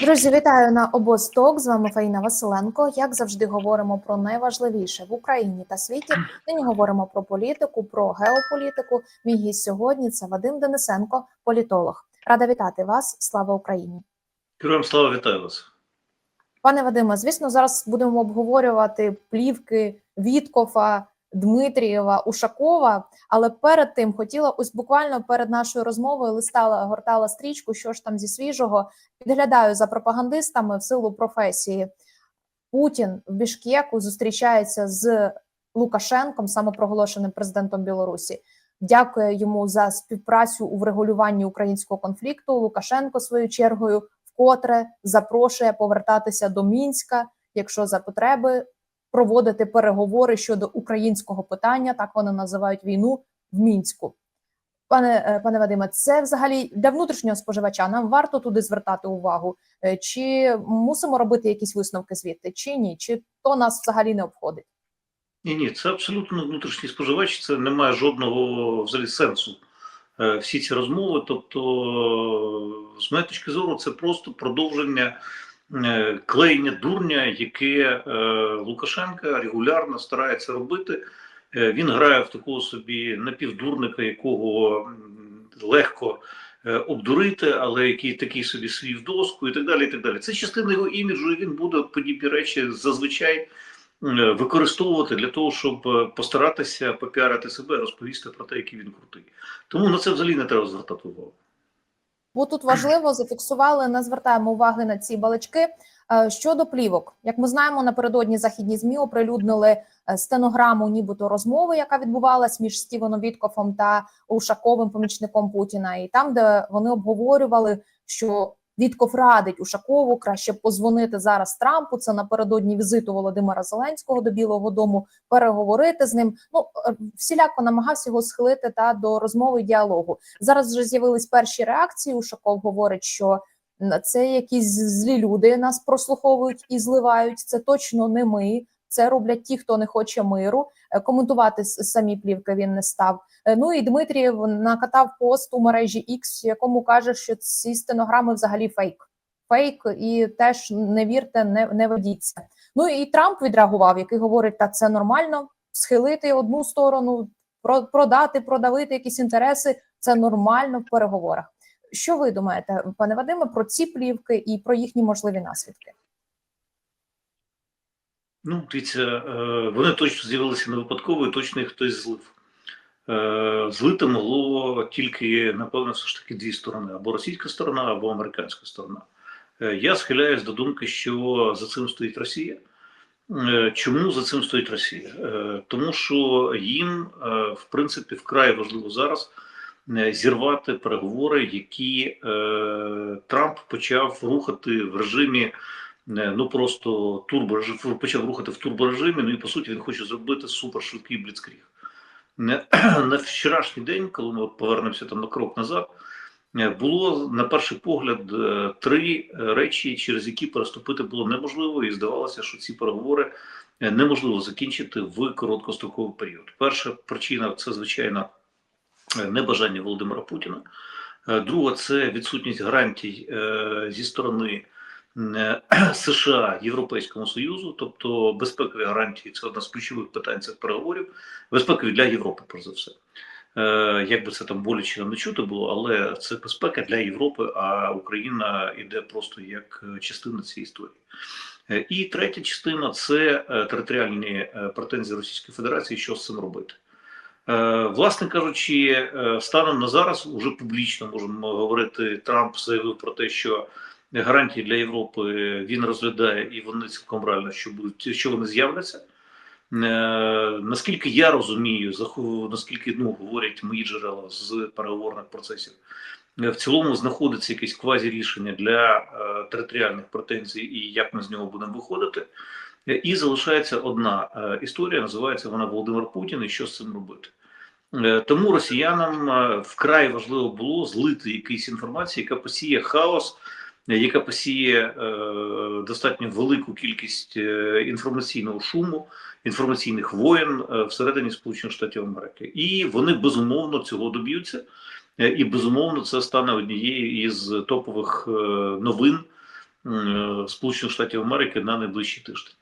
Друзі, вітаю на обосток. З вами Фаїна Василенко. Як завжди, говоримо про найважливіше в Україні та світі. Нині говоримо про політику, про геополітику. Мій гість сьогодні це Вадим Денисенко, політолог. Рада вітати вас. Слава Україні, Героям слава вітаю вас. пане Вадиме. Звісно, зараз будемо обговорювати плівки Віткофа, Дмитрієва, Ушакова. Але перед тим хотіла ось буквально перед нашою розмовою листала, гортала стрічку, що ж там зі свіжого. Підглядаю за пропагандистами в силу професії. Путін в Бішкеку зустрічається з Лукашенком, самопроголошеним президентом Білорусі. Дякує йому за співпрацю у врегулюванні українського конфлікту. Лукашенко своєю чергою вкотре запрошує повертатися до мінська, якщо за потреби проводити переговори щодо українського питання. Так вони називають війну в мінську. Пане е, пане Вадиме, це взагалі для внутрішнього споживача. Нам варто туди звертати увагу, Е, чи мусимо робити якісь висновки звідти, чи ні? Чи то нас взагалі не обходить? Ні, ні, це абсолютно внутрішній споживач, це не має жодного взагалі сенсу. Е, Всі ці розмови, тобто, з моєї точки зору, це просто продовження клеєння дурня, яке е, Лукашенка регулярно старається робити. Е, Він грає в такого собі напівдурника, якого легко е, обдурити, але який такий собі свій в доску і так далі. і так далі. Це частина його іміджу, і він буде подібні речі зазвичай е, використовувати для того, щоб е, постаратися попіарити себе, розповісти про те, який він крутий. Тому на це взагалі не треба звертати увагу. Бо тут важливо зафіксували, не звертаємо уваги на ці балачки. Е, Щодо плівок, як ми знаємо, напередодні західні змі оприлюднили е, стенограму, нібито розмови, яка відбувалась між Стівеном Віткофом та Ушаковим, помічником Путіна, і там, де вони обговорювали, що Вітков радить Ушакову краще позвонити зараз Трампу. Це напередодні візиту Володимира Зеленського до Білого Дому, переговорити з ним. Ну е, всіляко намагався його схилити та до розмови і діалогу. Зараз вже з'явились перші реакції. Ушаков говорить, що це якісь злі люди нас прослуховують і зливають. Це точно не ми. Це роблять ті, хто не хоче миру. Е, Коментувати самі плівки він не став. Е, Ну і Дмитрієв накатав пост у мережі X, в якому каже, що ці стенограми взагалі фейк. Фейк, і теж не вірте, не, не ведіться. Ну і Трамп відреагував, який говорить, та це нормально схилити одну сторону, продати, продавити якісь інтереси. Це нормально в переговорах. Що ви думаєте, пане Вадиме, про ці плівки і про їхні можливі наслідки? Ну, дивіться, е, вони точно з'явилися не випадково, і точно їх хтось злив. Е, Злити могло тільки, напевно, все ж таки дві сторони: або російська сторона, або американська сторона. Е, Я схиляюсь до думки, що за цим стоїть Росія. Чому за цим стоїть Росія? Тому що їм, в принципі, вкрай важливо зараз зірвати переговори, які Трамп почав рухати в режимі ну просто турборежим почав рухати в турборежимі. Ну і по суті він хоче зробити супершвидкий бліцкріг. На вчорашній день, коли ми повернемося там на крок назад, е, було на перший погляд е, три е, речі, через які переступити було неможливо, і здавалося, що ці переговори е, неможливо закінчити в короткостроковий період. Перша причина це звичайно е, небажання Володимира Путіна. Е, Друга це відсутність гарантій е, зі сторони е, США Європейському Союзу, тобто безпекові гарантії це одна з ключових питань цих переговорів, безпекові для Європи, перш за все. Е, Як би це там боляче не чути було, але це безпека для Європи, а Україна йде просто як е, частина цієї історії. Е, І третя частина це е, територіальні е, претензії Російської Федерації, що з цим робити. Е, Власне кажучи, е, станом на зараз уже публічно можемо говорити. Трамп заявив про те, що гарантії для Європи він розглядає, і вони цілком реально, що будуть що вони з'являться. Е, Наскільки я розумію, наскільки ну говорять мої джерела з переговорних процесів, е, в цілому знаходиться якесь квазі рішення для е, територіальних претензій і як ми з нього будемо виходити. І залишається одна історія, називається вона Володимир Путін і що з цим робити. Тому росіянам вкрай важливо було злити якусь інформацію, яка посіє хаос, яка посіє е, достатньо велику кількість е, інформаційного шуму, інформаційних воєн е, всередині Сполучених Штатів Америки. І вони безумовно цього доб'ються. І безумовно це стане однією із топових новин Сполучених Штатів Америки на найближчий тиждень.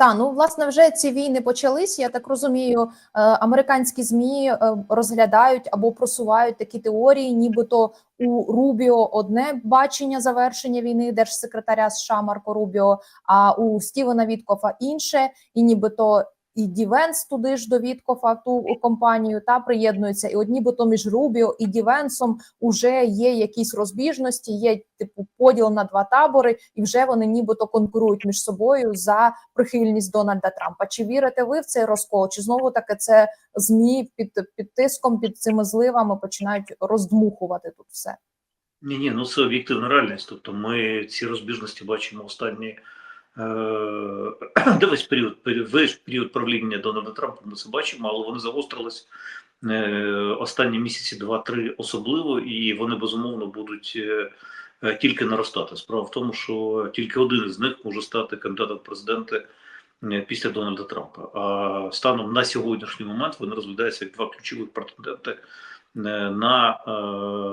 Та ну власне вже ці війни почались. Я так розумію, е, американські змі е, розглядають або просувають такі теорії, нібито у Рубіо одне бачення завершення війни держсекретаря США Марко Рубіо, а у Стівена Віткофа інше, і нібито. І Дівенс туди ж до Віткофа ту компанію та приєднується, і от нібито між Рубіо і Дівенсом уже є якісь розбіжності, є типу поділ на два табори, і вже вони нібито конкурують між собою за прихильність Дональда Трампа. Чи вірите ви в цей розкол? Чи знову таки це змі під під тиском, під цими зливами починають роздмухувати тут все? Ні, ні, ну це об'єктивна реальність. Тобто ми ці розбіжності бачимо останні де весь період, весь період правління Дональда Трампа. Ми це бачимо, але вони загострились е, останні місяці, два-три особливо, і вони безумовно будуть е, е, тільки наростати. Справа в тому, що тільки один із них може стати кандидатом в президенти після Дональда Трампа. А станом на сьогоднішній момент вони розглядаються як два ключових претенденти на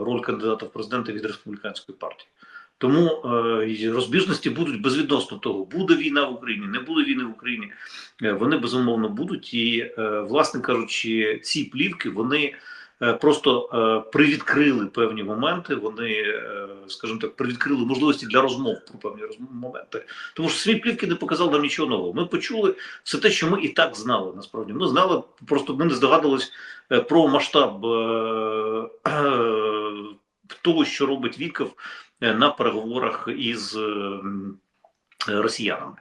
роль кандидата в президенти від республіканської партії. Тому е, розбіжності будуть безвідносно того, буде війна в Україні, не буде війни в Україні. Е, Вони безумовно будуть. І, е, власне кажучи, ці плівки вони просто привідкрили певні моменти. Вони, скажімо так, привідкрили можливості для розмов про певні моменти. Тому що свої плівки не показали нам нічого нового. Ми почули все те, що ми і так знали. Насправді ми знали, просто ми не здогадувались про масштаб того, що робить Віков на переговорах із е, росіянами.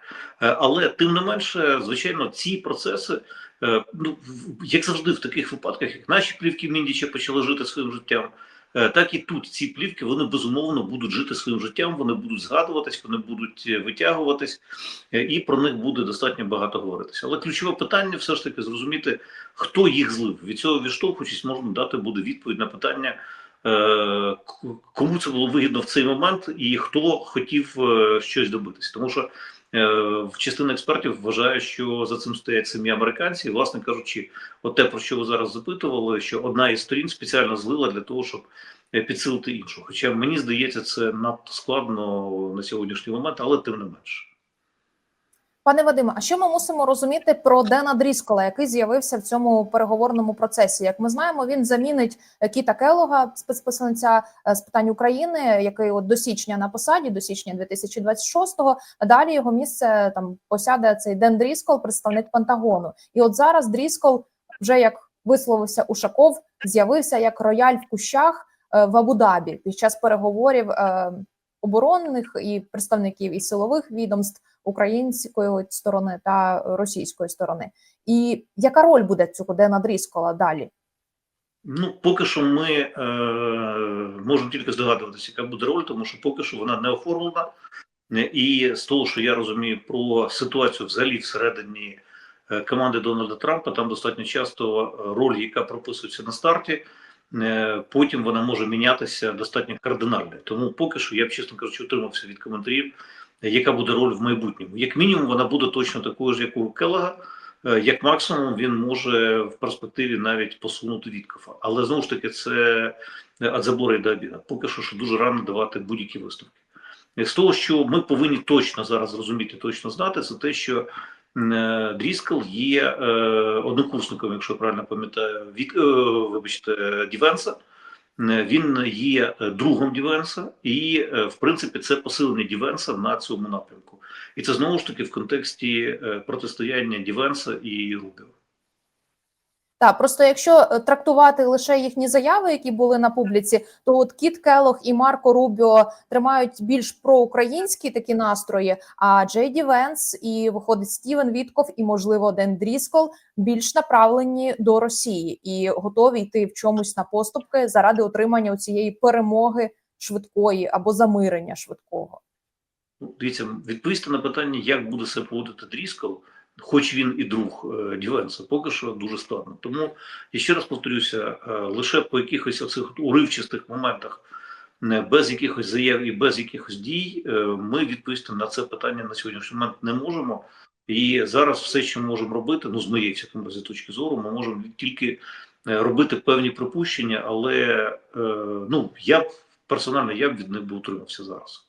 Е, Але тим не менше, звичайно, ці процеси, е, ну в- як завжди, в таких випадках, як наші плівки Міндіча почали жити своїм життям. е, Так і тут ці плівки вони безумовно будуть жити своїм життям, вони будуть згадуватись, вони будуть е, витягуватись, е, і про них буде достатньо багато говоритися. Але ключове питання все ж таки зрозуміти, хто їх злив. Від цього відштовхуючись, можна дати буде відповідь на питання, е, кому це було вигідно в цей момент, і хто хотів е, щось добитись. Тому що е, в частина експертів вважає, що за цим стоять самі американці, і, власне кажучи, от те, про що ви зараз запитували, що одна із сторін спеціально злила для того, щоб е, підсилити іншу. Хоча мені здається, це надто складно на сьогоднішній момент, але тим не менше. Пане Вадиме, а що ми мусимо розуміти про Дена Дріскола, який з'явився в цьому переговорному процесі? Як ми знаємо, він замінить е, Кіта Келога, спецпосланця е, з питань України, який от до січня на посаді, до січня 2026-го. А Далі його місце там посяде цей Ден Дріскол, представник Пентагону. І от зараз Дріскол, вже як висловився Ушаков, з'явився як рояль в кущах е, в Абу-Дабі під час переговорів е, оборонних і представників і силових відомств української сторони та російської сторони. І яка роль буде цього Дена Дріскола далі? Ну, поки що ми е, можемо тільки здогадуватися, яка буде роль, тому що поки що вона не оформлена. І з того, що я розумію про ситуацію взагалі всередині е, команди Дональда Трампа, там достатньо часто е, роль, яка прописується на старті, е, потім вона може мінятися достатньо кардинально. Тому поки що я б, чесно кажучи, утримався від коментарів, яка буде роль в майбутньому. Як мінімум, вона буде точно такою ж, як у Келлога. Е, Як максимум він може в перспективі навіть посунути Віткофа. Але знову ж таки, це від забору до обіду. Поки що що дуже рано давати будь-які висновки. Е, З того, що ми повинні точно зараз розуміти, точно знати, це те, що е, Дріскал є однокурсником, якщо я правильно пам'ятаю, від, вибачте, Дівенса. Е, Він є е, другом Дівенса, і е, в принципі це посилення Дівенса на цьому напрямку. І це знову ж таки в контексті протистояння Дівенса і Рубіо. Так, просто якщо е, трактувати лише їхні заяви, які були на публіці, то от Кіт Келох і Марко Рубіо тримають більш проукраїнські такі настрої. А Джей Ді Венс і виходить Стівен Вітков і, можливо, Ден Дріскол більш направлені до Росії і готові йти в чомусь на поступки заради отримання цієї перемоги швидкої або замирення швидкого. Ну, дивіться, відповісти на питання, як буде себе поводити Дріскал, хоч він і друг е, Дівенса, поки що дуже складно. Тому я ще раз повторюся, е, лише по якихось оцих уривчастих моментах, не без якихось заяв і без якихось дій, е, ми відповісти на це питання на сьогоднішній момент не можемо. І зараз все, що ми можемо робити, ну з моєї всякому разі точки зору, ми можемо тільки е, робити певні припущення, але е, ну я б персонально я б від них би утримався зараз.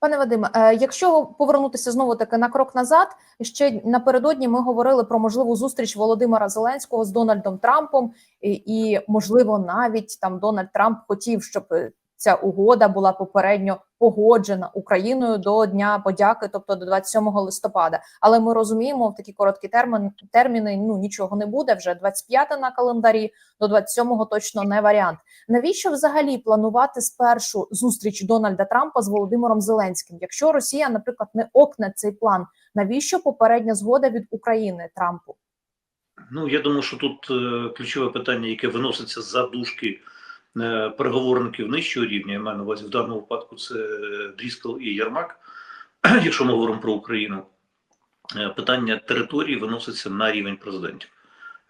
Пане Вадиме, е, якщо повернутися знову таки на крок назад, ще напередодні ми говорили про можливу зустріч Володимира Зеленського з Дональдом Трампом, і, і можливо, навіть там Дональд Трамп хотів, щоб е, ця угода була попередньо погоджена Україною до Дня подяки, тобто до 27 листопада. Але ми розуміємо, в такі короткі термін, терміни ну нічого не буде. Вже 25 на календарі, до 27-го точно не варіант. Навіщо взагалі планувати спершу зустріч Дональда Трампа з Володимиром Зеленським? Якщо Росія, наприклад, не окне цей план, навіщо попередня згода від України Трампу? Ну я думаю, що тут е, ключове питання, яке виноситься за дужки переговорників нижчого рівня, я маю на увазі в даному випадку це е, Дріскал і Ярмак, якщо ми говоримо про Україну, е, питання території виноситься на рівень президентів.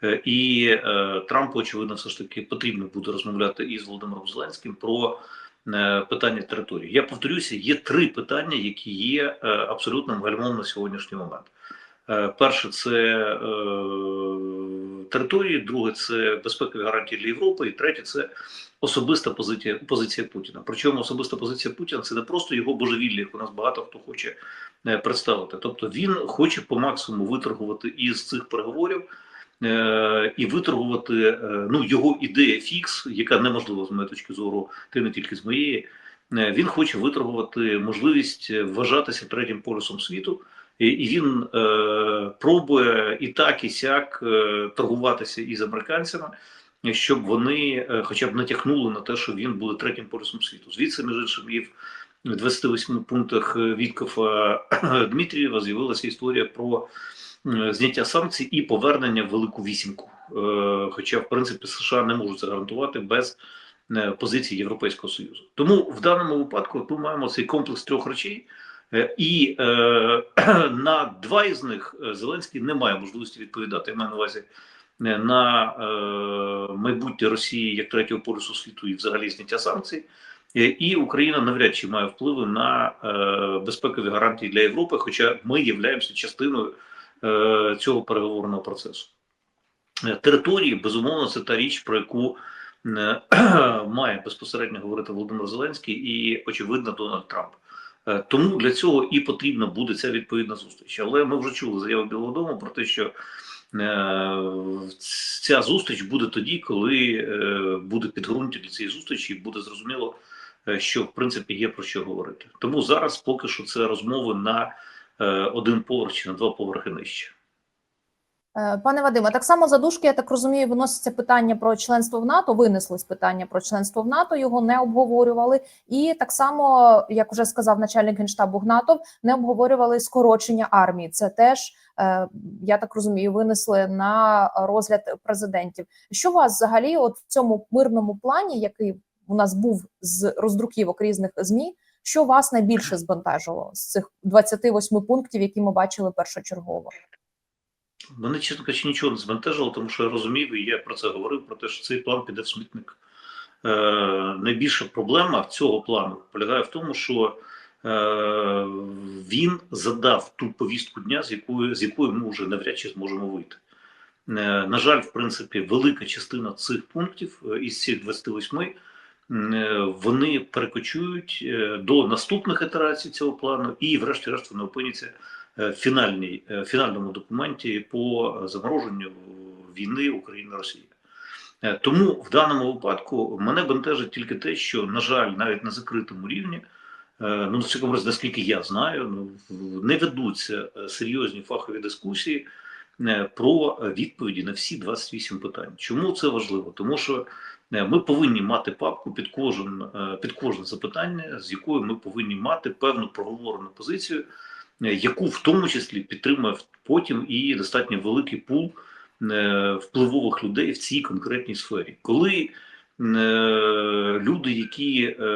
Е, І е, Трампу, очевидно, все ж таки потрібно буде розмовляти із Володимиром Зеленським про е, питання території. Я повторюся, є три питання, які є е, абсолютно гальмом на сьогоднішній момент. Е, Перше це е, території, друге це безпекові гарантії для Європи, і третє це особиста позиція позиція Путіна. Причому особиста позиція Путіна це не просто його божевілля, як у нас багато хто хоче е, представити. Тобто він хоче по максимуму виторгувати із цих переговорів. е, І виторгувати е, ну його ідея фікс, яка неможлива з моєї точки зору, ти не тільки з моєї. Він хоче виторгувати можливість вважатися третім полюсом світу, і, він е, пробує і так, і сяк е, торгуватися із американцями, щоб вони е, хоча б натякнули на те, що він буде третім полюсом світу. Звідси, між іншим, і в 28 пунктах Віткофа Дмитрієва з'явилася історія про е, зняття санкцій і повернення в велику вісімку. Е, Хоча, в принципі, США не можуть це гарантувати без е, позиції Європейського Союзу. Тому в даному випадку ми маємо цей комплекс трьох речей. Е, І е, на два із них е, Зеленський не має можливості відповідати. Я маю на увазі на майбутнє Росії як третього полюсу світу і взагалі зняття санкцій. І Україна навряд чи має впливи на безпекові гарантії для Європи, хоча ми являємося частиною цього переговорного процесу. Території, безумовно, це та річ, про яку має безпосередньо говорити Володимир Зеленський і, очевидно, Дональд Трамп. Е, Тому для цього і потрібна буде ця відповідна зустріч. Але ми вже чули заяву Білого Дому про те, що е, ця зустріч буде тоді, коли е, буде підґрунтя для цієї зустрічі, і буде зрозуміло, що в принципі є про що говорити. Тому зараз поки що це розмови на один поверх чи на два поверхи нижче. Е, Пане Вадиме, так само за дужки, я так розумію, виноситься питання про членство в НАТО. Винеслось питання про членство в НАТО, його не обговорювали. І так само, як вже сказав начальник генштабу Гнатов, не обговорювали скорочення армії. Це теж е, я так розумію, винесли на розгляд президентів. Що вас взагалі, от в цьому мирному плані, який у нас був з роздруківок різних змі, що вас найбільше збентежило з цих 28 пунктів, які ми бачили першочергово? Мене, чесно кажучи, нічого не збентежило, тому що я розумів, і я про це говорив, про те, що цей план піде в смітник. Е, найбільша проблема цього плану полягає в тому, що е, він задав ту повістку дня, з якою, з якою ми вже навряд чи зможемо вийти. Е, на жаль, в принципі, велика частина цих пунктів е, із цих 28 е, вони перекочують е, до наступних ітерацій цього плану, і, врешті-решт, вони опиняться фінальній, е, фінальному документі по замороженню війни України-Росії. Е, Тому в даному випадку мене бентежить тільки те, що, на жаль, навіть на закритому рівні, е, ну разі, наскільки я знаю, ну не ведуться е, серйозні фахові дискусії е, про відповіді на всі 28 питань. Чому це важливо? Тому що е, ми повинні мати папку під кожен е, під кожне запитання, з якою ми повинні мати певну проговорену позицію, е, яку в тому числі підтримує потім і достатньо великий пул е, впливових людей в цій конкретній сфері. Коли е, люди, які е,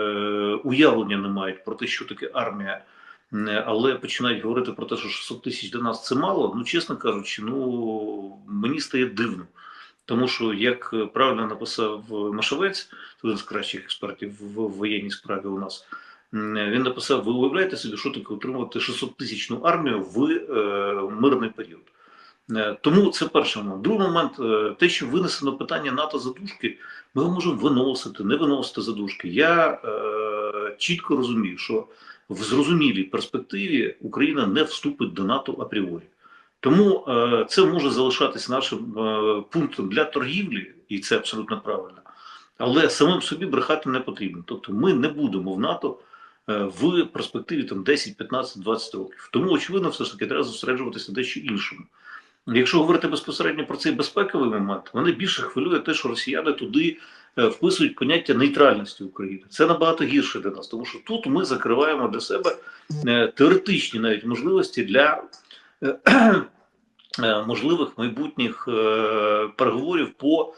уявлення не мають про те, що таке армія, е, але починають говорити про те, що 600 тисяч для нас це мало, ну чесно кажучи, ну мені стає дивно. Тому що, як правильно написав Машовець, один з кращих експертів в воєнній справі у нас, він написав: ви уявляєте собі, що таке отримувати 600 тисячну армію в е, мирний період. Е, Тому це перший момент. Другий момент, е, те, що винесено питання НАТО задушки, ми його можемо виносити, не виносити задушки. Я е, чітко розумію, що в зрозумілій перспективі Україна не вступить до НАТО апріорі. Тому е, це може залишатись нашим е, пунктом для торгівлі, і це абсолютно правильно. Але самим собі брехати не потрібно. Тобто ми не будемо в НАТО в перспективі там 10, 15, 20 років. Тому, очевидно, все ж таки треба зосереджуватися дещо іншому. Якщо говорити безпосередньо про цей безпековий момент, мене більше хвилює те, що росіяни туди е, вписують поняття нейтральності України. Це набагато гірше для нас, тому що тут ми закриваємо для себе е, теоретичні навіть можливості для е, е, можливих майбутніх е, переговорів по е,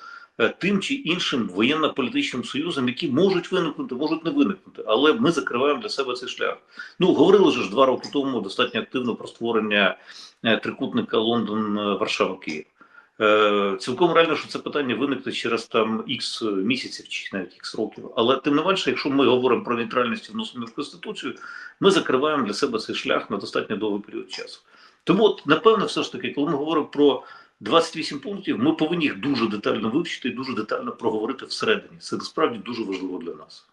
тим чи іншим воєнно-політичним союзам, які можуть виникнути, можуть не виникнути, але ми закриваємо для себе цей шлях. Ну говорили ж два роки тому достатньо активно про створення е, трикутника Лондон, е, Варшава, Київ. Е, Цілком реально, що це питання виникне через там ікс місяців чи навіть ікс років. Але тим не менше, якщо ми говоримо про нейтральність вносимо в конституцію, ми закриваємо для себе цей шлях на достатньо довгий період часу. Тому, от, напевно, все ж таки, коли ми говоримо про 28 пунктів, ми повинні їх дуже детально вивчити і дуже детально проговорити всередині. Це насправді дуже важливо для нас.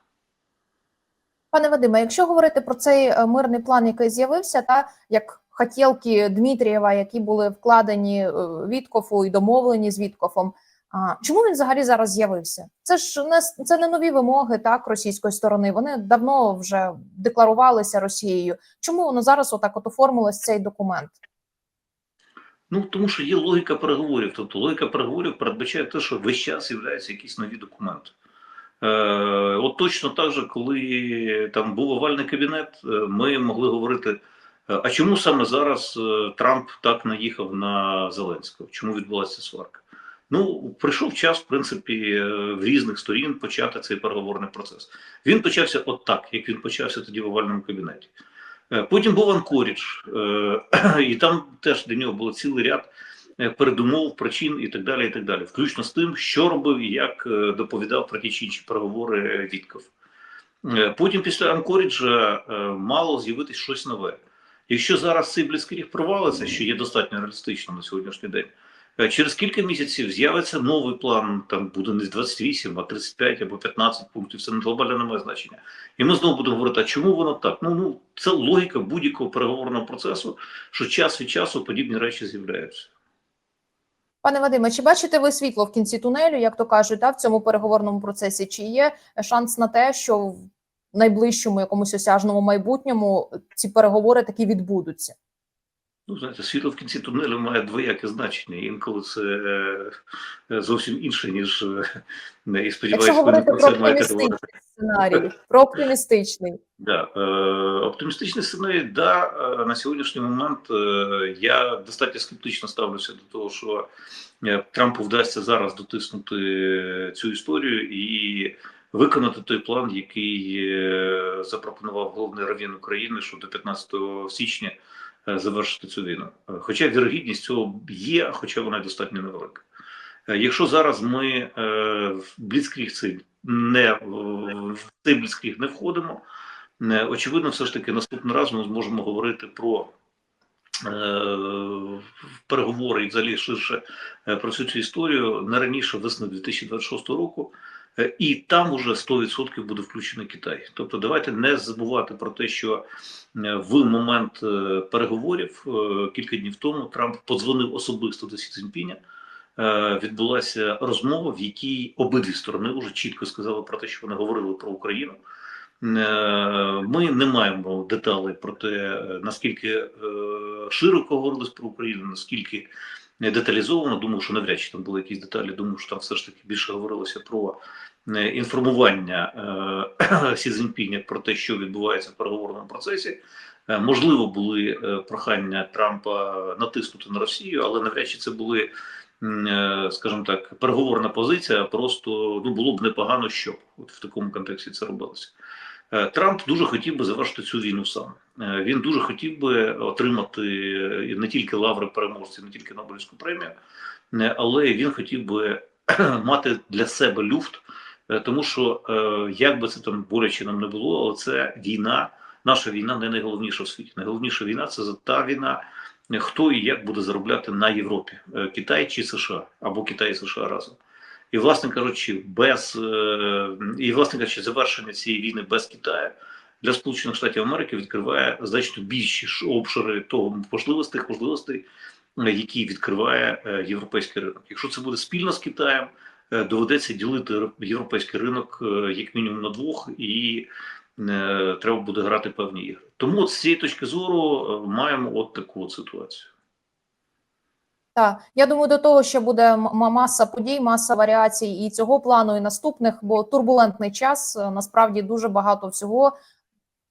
Пане Вадиме, якщо говорити про цей е, мирний план, який з'явився, та як хотілки Дмитрієва, які були вкладені е, Віткофу і домовлені з Віткофом, а чому він взагалі зараз з'явився? Це ж не це не нові вимоги так російської сторони. Вони давно вже декларувалися Росією. Чому воно зараз отак от оформилось цей документ? Ну тому що є логіка переговорів. Тобто логіка переговорів передбачає те, що весь час з'являються якісь нові документи. Е, от точно так же, коли там був овальний кабінет, е, ми могли говорити. е, А чому саме зараз е, Трамп так наїхав на Зеленського? Чому відбулася сварка? Ну, прийшов час, в принципі, в різних сторін почати цей переговорний процес. Він почався от так, як він почався тоді в овальному кабінеті. Е, Потім був Анкорідж, е, і там теж для нього було цілий ряд е, передумов, причин і так далі, і так далі, включно з тим, що робив і як доповідав про ті чи інші переговори Вітков. Потім після Анкоріджа мало з'явитись щось нове. Якщо зараз цей бліцкріг провалиться, що є достатньо реалістично на сьогоднішній день, через кілька місяців з'явиться новий план, там буде не 28, а 35 або 15 пунктів, це не глобально не значення. І ми знову будемо говорити, а чому воно так? Ну, ну це логіка будь-якого переговорного процесу, що час від часу подібні речі з'являються. Пане Вадиме, чи бачите ви світло в кінці тунелю, як то кажуть, та, в цьому переговорному процесі? Чи є шанс на те, що в найближчому якомусь осяжному майбутньому ці переговори таки відбудуться? Ну, знаєте, світло в кінці тунелю має двояке значення. Інколи це е, зовсім інше, ніж е, і сподіваюся, говорити про це оптимістичний сценарій, про оптимістичний. Да, е, оптимістичний сценарій, да, е, на сьогоднішній момент е, я достатньо скептично ставлюся до того, що е, Трампу вдасться зараз дотиснути цю історію і виконати той план, який е, запропонував головний равін України, що до 15 січня е, завершити цю війну. Е, Хоча вірогідність цього є, хоча вона достатньо невелика. Е, Якщо зараз ми е, в Бліцкріг цей не в цей Бліцкріг не входимо, е, очевидно, все ж таки наступний раз ми зможемо говорити про е, переговори і взагалі ширше е, про всю цю історію не раніше весни 2026 року. Е, І там уже 100% буде включений Китай. Тобто, давайте не забувати про те, що е, в момент е, переговорів кілька днів тому Трамп подзвонив особисто до Сі Цзіньпіня. Відбулася розмова, в якій обидві сторони вже чітко сказали про те, що вони говорили про Україну. Ми не маємо деталей про те, наскільки широко говорилось про Україну, наскільки деталізовано. Думаю, що навряд чи там були якісь деталі. Думаю, що там все ж таки більше говорилося про е, інформування е, Сі Цзіньпіня про те, що відбувається в переговорному процесі. Е, Можливо, були е, прохання Трампа натиснути на Росію, але навряд чи це були, скажімо так, переговорна позиція. Просто ну було б непогано, щоб от в такому контексті це робилося. Е, Трамп дуже хотів би завершити цю війну сам. Е, Він дуже хотів би отримати не тільки лаври переможців, не тільки Нобелівську премію, е, але він хотів би мати для себе люфт, тому що як би це там боляче нам не було, але це війна. Наша війна не найголовніша в світі. Найголовніша війна це та війна, хто і як буде заробляти на Європі, Китай чи США, або Китай і США разом. І, власне кажучи, без е, і власне кажучи, завершення цієї війни без Китаю для Сполучених Штатів Америки відкриває значно більші обшири того можливостей, можливостей, е, які відкриває е, європейський ринок. Якщо це буде спільно з Китаєм, доведеться ділити європейський ринок як мінімум на двох, і треба буде грати певні ігри. Тому от з цієї точки зору маємо от таку от ситуацію. Так, я думаю, до того, що буде маса подій, маса варіацій і цього плану, і наступних, бо турбулентний час е, насправді дуже багато всього.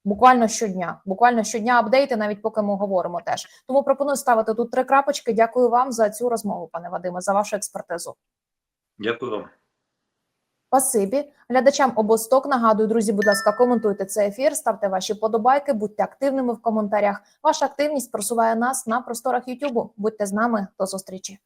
Буквально щодня, буквально щодня апдейти, навіть поки ми говоримо теж. Тому пропоную ставити тут три крапочки. Дякую вам за цю розмову, пане Вадиме, за вашу експертизу. Дякую вам. Спасибі. Глядачам обосток нагадую, друзі, будь ласка, коментуйте цей ефір, ставте ваші подобайки, будьте активними в коментарях. Ваша активність просуває нас на просторах Ютубу. Будьте з нами до зустрічі.